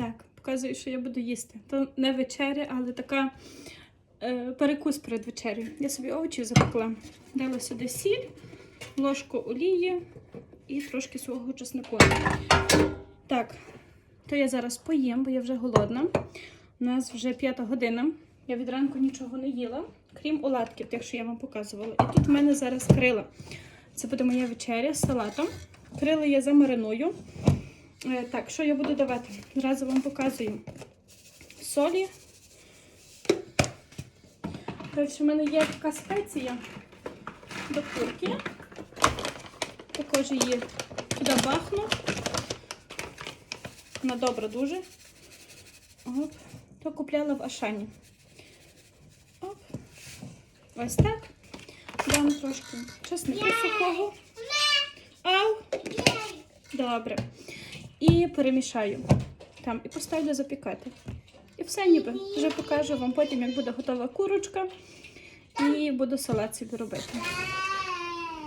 Так, показую, що я буду їсти. То не вечеря, але така е, перекус перед вечерею. Я собі овочі запекла. Дала сюди сіль, ложку олії і трошки свого чеснику. Так, то я зараз поїм, бо я вже голодна. У нас вже п'ята година. Я від ранку нічого не їла, крім оладків, тих, що я вам показувала. І тут в мене зараз крила. Це буде моя вечеря з салатом. Крила я замариную. Е, Так, що я буду давати? Зразу вам показую. Солі. Далі в мене є така спеція до курки. Також її туди бахну. Вона добра дуже. Оп. То купляла в Ашані. Оп. Ось так. Дам трошки чеснику сухого. Ау! Добре. І перемішаю там і поставлю запікати. І все ніби. Вже покажу вам потім, як буде готова курочка. І буду салат собі робити.